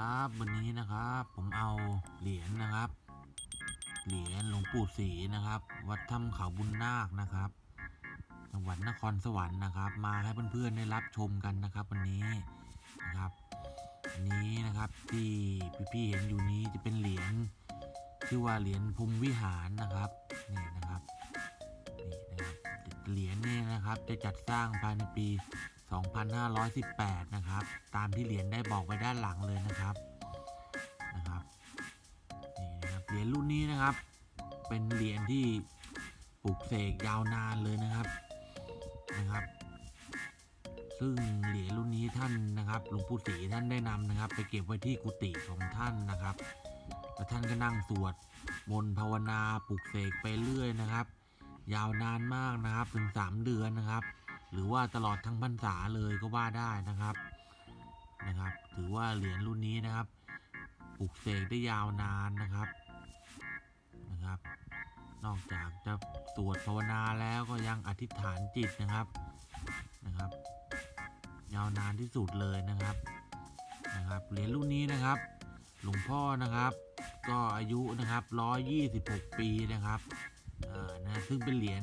ครับวันนี้นะครับ ผมเอาเหรียญนะครับ เหรียญหลวงปู่ศรีนะครับ วัดถ้ำเขาบุญนาคนะครับจังหวัดนครสวรรค์นะครับ มาให้เพื่อนๆได้รับชมกันนะครับ วันนี้นะครับอันนี้นะครับที่พี่ๆเห็นอยู่นี้จะเป็นเหรียญชื่อว่าเหรียญภูมิวิหารนะครับนี่นะครับนี่นะครับเหรียญนี่นะครับจะจัดสร้างภายในปี 2518 นะครับ ตามที่เหรียญได้บอกไว้ด้านหลังเลยนะครับนะครับนี่นะครับเหรียญรุ่นนี้นะครับ เป็นเหรียญที่ปลูกเสกยาวนานเลยนะครับนะครับ ซึ่งเหรียญรุ่นนี้ท่านนะครับหลวงปู่ศรีท่านได้นำนะครับ ไปเก็บไว้ที่กุฏิของท่านนะครับแล้วท่านก็นั่งสวดมนต์ภาวนาปลุกเสกไปเรื่อยนะครับ ยาวนานมากนะครับถึงสามเดือนนะครับ หรือว่าตลอดทั้งพรรษาเลยก็ว่าได้นะครับนะครับ ถือว่าเหรียญรุ่นนี้นะครับปลุกเสกได้ยาวนานนะครับนะครับ นอกจากจะสวดภาวนาแล้วก็ยังอธิษฐานจิตนะครับนะครับ ยาวนานที่สุดเลยนะครับนะครับเหรียญรุ่นนี้นะครับ หลวงพ่อนะครับ ก็อายุนะครับ126 ปีนะครับอ่อนะซึ่งเป็นเหรียญ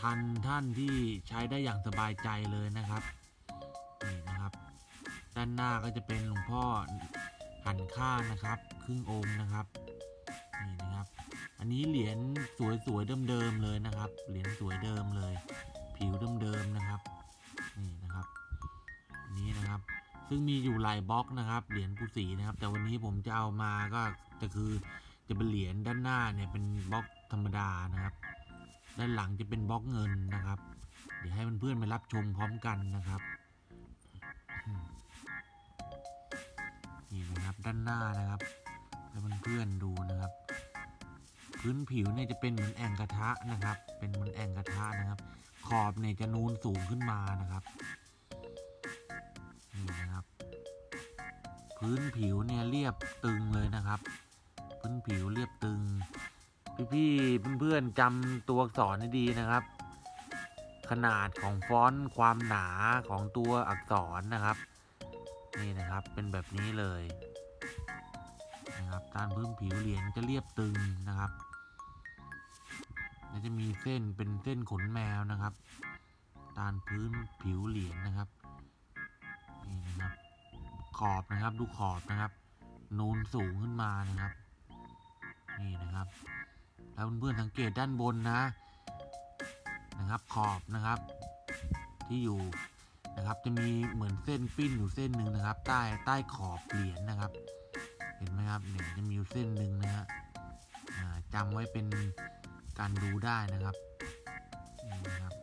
ทันท่านที่ใช้ได้อย่างสบายใจเลยนะครับนี่นะครับ ด้านหน้าก็จะเป็นหลวงพ่อหันข้างนะครับ ครึ่งองค์นะครับนี่นะครับ อันนี้เหรียญสวยๆเดิมๆเลยนะครับ เหรียญสวยเดิมเลย ผิวเดิมๆนะครับนี่นะครับนนี้นะครับ ซึ่งมีอยู่หลายบล็อกนะครับเหรียญปูสีนะครับ แต่วันนี้ผมจะเอามาก็จะคือจะเป็นเหรียญด้านหน้าเนี่ยเป็นบล็อกธรรมดานะครับ ด้านหลังจะเป็นบล็อกเงินนะครับ เดี๋ยวให้เพื่อนๆไปรับชมพร้อมกันนะครับนี่นะครับด้านหน้านะครับให้เพื่อนๆดูนะครับ พื้นผิวเนี่ยจะเป็นเหมือนแอ่งกระทะนะครับ เป็นเหมือนแอ่งกระทะนะครับ ขอบเนี่ยจะนูนสูงขึ้นมานะครับนี่นะครับ พื้นผิวเนี่ยเรียบตึงเลยนะครับ พื้นผิวเรียบตึง พี่ๆเพื่อนๆจำตัวอักษรให้ดีนะครับ ขนาดของฟอนต์ความหนาของตัวอักษรนะครับ นี่นะครับเป็นแบบนี้เลยนะครับตามพื้นผิวเหรียญจะเรียบตึงนะครับและจะมีเส้นเป็นเส้นขนแมวนะครับตามพื้นผิวเหรียญนะครับนี่นะครับขอบนะครับดูขอบนะครับ นูนสูงขึ้นมานะครับ นี่นะครับ แล้วเพื่อนๆสังเกตด้านบนนะนะครับขอบนะครับ ที่อยู่นะครับจะมีเหมือนเส้นปิ้นอยู่เส้นหนึ่งนะครับ ใต้ใต้ขอบเหรียญนะครับ เห็นไหมครับเนี่ยจะมีอยู่เส้นหนึ่งนะฮะอ่าจำไว้เป็นการดูได้นะครับนี่นะครับ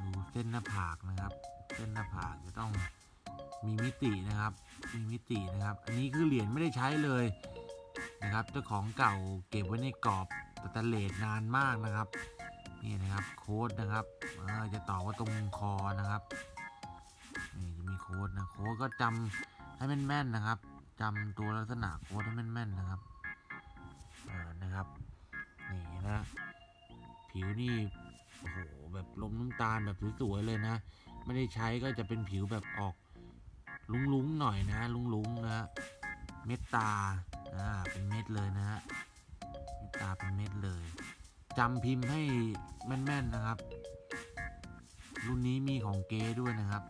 ดูเส้นหน้าผากนะครับ เส้นหน้าผากจะต้องมีมิตินะครับ มีมิตินะครับ อันนี้คือเหรียญไม่ได้ใช้เลย นะครับเจ้าของเก่าเก็บไว้ในกรอบแตนเลสนานมากนะครับ นี่นะครับโค้ดนะครับจะต่อว่าตรงคอนะครับนี่จะมีโค้ดนะโค้ดก็จำให้แม่นๆนะครับจำตัวลักษณะโค้ดให้แม่นๆนะครับเออนะครับนี่นะผิวนี่โอ้โหแบบลมน้ำตาลแบบสวยๆเลยนะ ไม่ได้ใช้ก็จะเป็นผิวแบบออกลุ้งๆหน่อยนะลุ้งๆนะเม็ดตา อ่าเป็นเม็ดเลยนะฮะตาเป็นเม็ดเลยจำพิมพ์ให้แม่นๆนะครับ รุ่นนี้มีของเก๊ด้วยนะครับ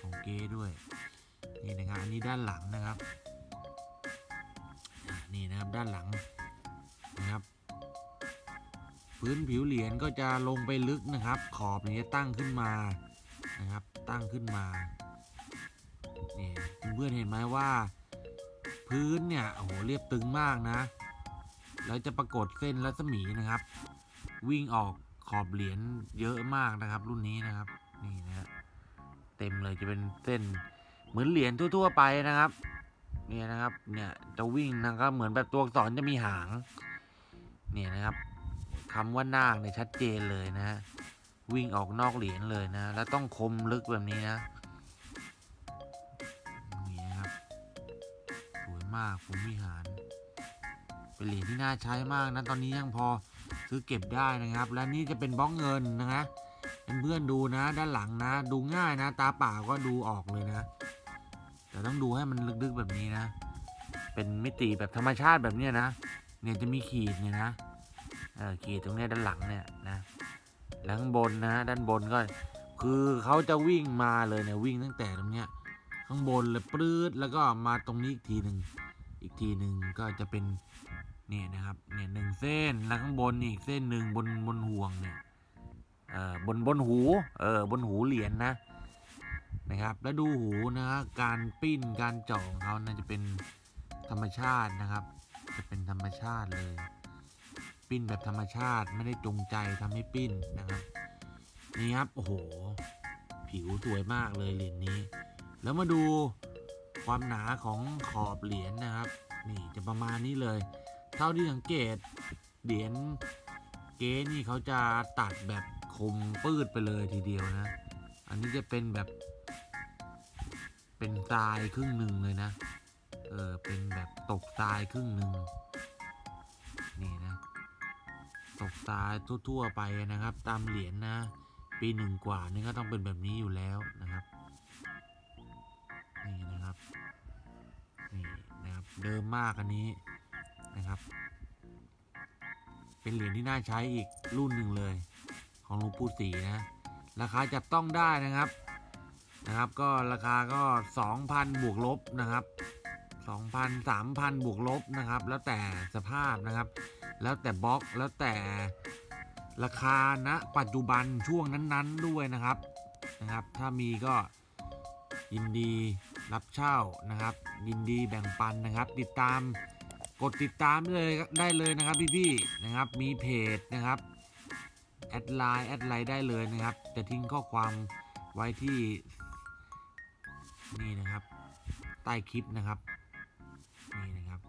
ของเก๊ด้วยนี่นะครับอันนี้ด้านหลังนะครับนี่นะครับด้านหลังนะครับพื้นผิวเหรียญก็จะลงไปลึกนะครับ ขอบนี่จะตั้งขึ้นมานะครับ ตั้งขึ้นมานี่เพื่อนเห็นไหมว่า พื้นเนี่ยโอ้โหเรียบตึงมากนะ แล้วจะปรากฏเส้นรัศมีนะครับ วิ่งออกขอบเหรียญเยอะมากนะครับ รุ่นนี้นะครับ นี่นะเต็มเลยจะเป็นเส้นเหมือนเหรียญทั่ว ๆ ไปนะครับเนี่ยนะครับ เนี่ยจะวิ่งนะครับเหมือนแบบตัวอักษรจะมีหาง เนี่ยนะครับคำว่านาคเนี่ยชัดเจนเลยนะ วิ่งออกนอกเหรียญเลยนะ แล้วต้องคมลึกแบบนี้นะ มากผมวิหาร เป็นเหรียญที่น่าใช้มากนะตอนนี้ยังพอซื้อเก็บได้นะครับ และนี่จะเป็นบล็อกเงินนะฮะเพื่อนดูนะ ด้านหลังนะ ดูง่ายนะ ตาเปล่าก็ดูออกเลยนะ แต่ต้องดูให้มันลึกๆแบบนี้นะ เป็นมิติแบบธรรมชาติแบบเนี้ยนะ เนี่ยจะมีขีดเนี่ยนะขีดตรงนี้ด้านหลังเนี่ยนะแล้วข้างบนนะ ด้านบนก็คือเขาจะวิ่งมาเลยเนี่ยวิ่งตั้งแต่ตรงเนี้ย ข้างบนเลยปลื้ดแล้วก็มาตรงนี้อีกทีหนึ่งอีกทีหนึ่งก็จะเป็นเนี่ยนะครับเนี่ยหนึ่งเส้นแล้วข้างบนนี่อีกเส้นหนึ่งบนบนห่วงเนี่ยเอ่อบนบนหูเออบนหูเหรียญนะนะครับ แล้วดูหูนะฮะการปิ้นการเจาะของเขานะจะเป็นธรรมชาตินะครับ จะเป็นธรรมชาติเลย ปิ้นแบบธรรมชาติไม่ได้จงใจทำให้ปิ้นนะครับนี่ครับโอ้โห ผิวสวยมากเลยเหรียญนี้ แล้วมาดูความหนาของขอบเหรียญนะครับ นี่จะประมาณนี้เลย เท่าที่สังเกตเหรียญเก๊นี่เขาจะตัดแบบคมปืดไปเลยทีเดียวนะ อันนี้จะเป็นแบบ เป็นทรายครึ่งหนึ่งเลยนะ เออเป็นแบบตกทรายครึ่งหนึ่งนี่นะ ตกทรายทั่ว ๆ ไปนะครับ ตามเหรียญนะปีหนึ่งกว่านี่ก็ต้องเป็นแบบนี้อยู่แล้วนะครับ นี่นะครับเดิมมากอันนี้นะครับ เป็นเหรียญที่น่าใช้อีกรุ่นหนึ่งเลย ของหลวงปู่ศรีนะ ราคาจับต้องได้นะครับนะครับ ก็ราคาก็ 2,000 บวกลบนะครับ 2,000 3,000 บวกลบนะครับ แล้วแต่สภาพนะครับ แล้วแต่บล็อกแล้วแต่ราคาณปัจจุบันช่วงนั้น ๆ ด้วยนะครับนะครับ ถ้ามีก็ยินดี รับเช่านะครับ ยินดีแบ่งปันนะครับ ติดตามกดติดตามเลยได้เลยนะครับพี่ๆนะครับ มีเพจนะครับแอดไลน์แอดไลน์ได้เลยนะครับ จะทิ้งข้อความไว้ที่นี่นะครับ ใต้คลิปนะครับนี่นะครับ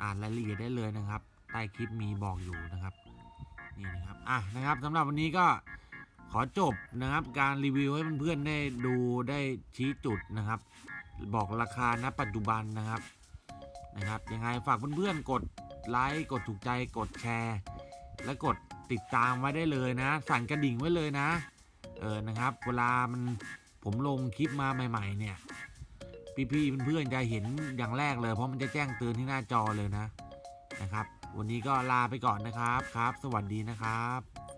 อ่านรายละเอียดได้เลยนะครับ ใต้คลิปมีบอกอยู่นะครับนี่นะครับอะนะครับสำหรับวันนี้ก็ ขอจบนะครับ การรีวิวให้เพื่อนๆได้ดูได้ชี้จุดนะครับ บอกราคาณปัจจุบันนะครับนะครับยังไงฝากเพื่อนๆกดไลค์กดถูกใจกดแชร์ และกดติดตามไว้ได้เลยนะ สั่นกระดิ่งไว้เลยนะเออนะครับ เวลามันผมลงคลิปมาใหม่ ๆ เนี่ย พี่ๆเพื่อนๆจะเห็นอย่างแรกเลย เพราะมันจะแจ้งเตือนที่หน้าจอเลยนะนะครับ วันนี้ก็ลาไปก่อนนะครับครับ สวัสดีนะครับ